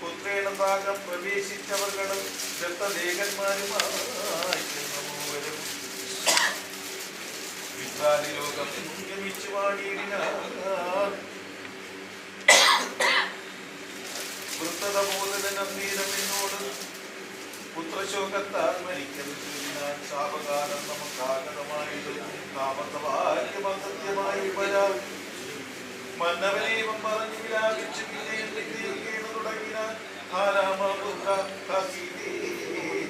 പുത്രേണ സാഗം പ്രവേശിച്ചവർകളും മൂവരും. ലോകം ഗമിച്ചു പുത്രശോകത്താൽ മരിക്കുന്നു. ഞാൻ ശാപകാലം പറഞ്ഞു വിലാപിച്ചു പിന്നെയും വിദ്യയിൽക്കേണു തുടങ്ങിന ഹാരാമപുത്ര ഹസീതേ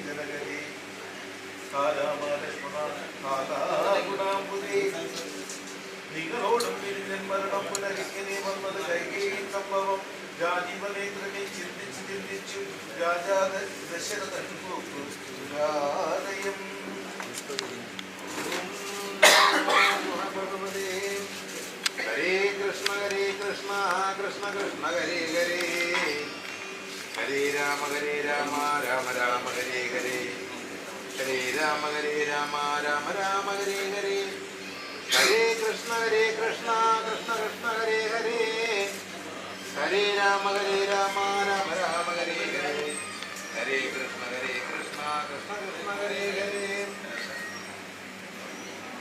ജനകരേ ഹാരാമ ലക്ഷ്മണ ഹാലാഗുണാംബുദേ നിങ്ങളോടും പിരിഞ്ഞൻ മരണം പുനരിക്കനെ വന്നത് കൈകേയി സംഭവം രാജീവനേത്രനെ ചിന്തിച്ചു ചിന്തിച്ചു രാജാ ദ- ദശരഥൻ പോക്കു ദുരാലയം ഹരേ കൃഷ്ണ ഹരേ കൃഷ്ണ കൃഷ്ണ കൃഷ്ണ ഹരേ ഹരേ ഹരേ രാമ ഹരേ രാമ രാമ രാമ ഹരേ ഹരേ. ഹരേ രാമ ഹരേ രാമ രാമ രാമ ഹരേ ഹരേ. ഹരേ കൃഷ്ണ ഹരേ കൃഷ്ണ കൃഷ്ണ കൃഷ്ണ ഹരേ ഹരേ. ഹരേ രാമ ഹരേ രാമ രാമ രാമ ഹരേ ഹരേ. ഹരേ കൃഷ്ണ ഹരേ കൃഷ്ണ കൃഷ്ണ കൃഷ്ണ ഹരേ ഹരേ.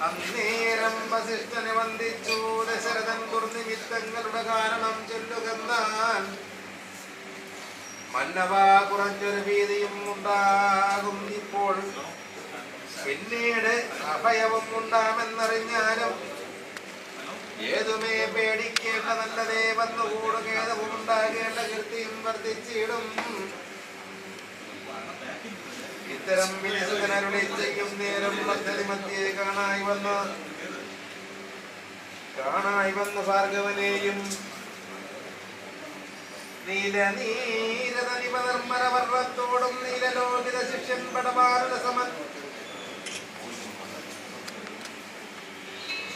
അന്നേരം വസിഷ്ഠനെ വന്ദിച്ചു. ദശരഥൻ ദുർനിമിത്തങ്ങളുടെ കാരണം ചൊല്ലുകന്നാൽ മന്നവ കുറഞ്ഞൊരു ഭീതിയും ഉണ്ടാകും ഇപ്പോൾ. പിന്നീട് അഭയവും ഉണ്ടാമെന്നറിഞ്ഞാലും ഏതുമേ പേടിക്കേണ്ട നല്ലതേ വന്നുകൂടുകേതവും ഉണ്ടാകേണ്ട കീർത്തിയും വർദ്ധിച്ചിടും. ഇത്തരം വിനിസുകനരുടെ ഇച്ഛയ്ക്കും നേരം പദ്ധതി മധ്യേ കാണായി വന്ന കാണായി വന്ന ഭാർഗവനെയും നീല നീരത നിപധർമ്മര വർണത്തോടും നീലലോകിത ശിഷ്യൻ പടവാരുട സമൻ.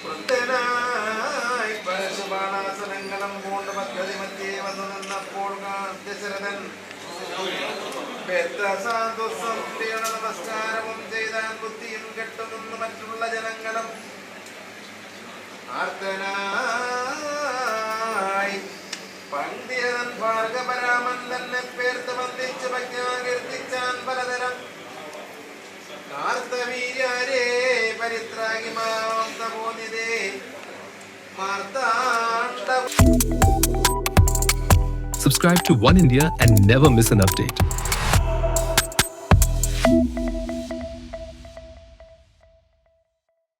വൃദ്ധനായി പരശുബാണാസനങ്ങളും പദ്ധതി മധ്യേ വന്നു നിന്നപ്പോൾ നമസ്കാരവും ചെയ്താൽ ബുദ്ധിയും കെട്ടുനിന്ന് മറ്റുള്ള ജനങ്ങളും ആർത്തനായി ഭാർഗപരാമൻ തന്നെ പേർത്ത് വന്ദിച്ച് ഭജ്ഞാകീർത്തിച്ചാൻ പലതരം കാർത്തവീര്യാരേ പരിത്രാഗിമാം തപോനിതേ Marthanda Subscribe to One India and never miss an update.